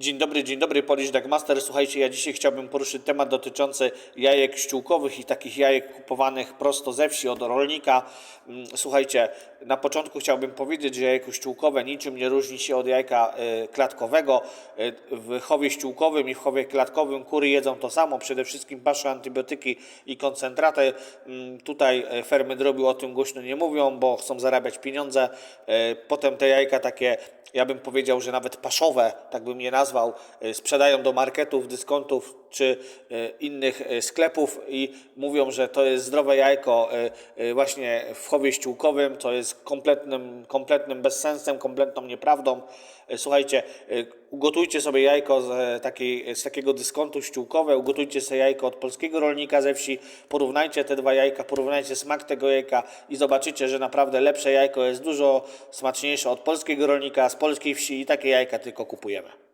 Dzień dobry, dzień dobry, Polish Dagmaster. Słuchajcie, ja dzisiaj chciałbym poruszyć temat dotyczący jajek ściółkowych i takich jajek kupowanych prosto ze wsi od rolnika. Mm, Słuchajcie, na początku chciałbym powiedzieć, że jajko ściółkowe niczym nie różni się od jajka y, klatkowego. Y, W chowie ściółkowym i w chowie klatkowym kury jedzą to samo, przede wszystkim pasze antybiotyki i koncentraty. Mm, Tutaj e, fermy drobiu o tym głośno nie mówią, bo chcą zarabiać pieniądze. E, Potem te jajka takie ja bym powiedział, że nawet paszowe, tak bym je nazwał, y, sprzedają do marketów, dyskontów czy y, innych y, sklepów i mówią, że to jest zdrowe jajko właśnie w chowie ściółkowym, to jest kompletnym, kompletnym bezsensem, kompletną nieprawdą. Słuchajcie, ugotujcie sobie jajko z, e, takiej, z takiego dyskontu ściółkowe, ugotujcie sobie jajko od polskiego rolnika ze wsi, porównajcie te dwa jajka, porównajcie smak tego jajka i zobaczycie, że naprawdę lepsze jajko jest dużo smaczniejsze od polskiego rolnika z polskiej wsi i takie jajka tylko kupujemy.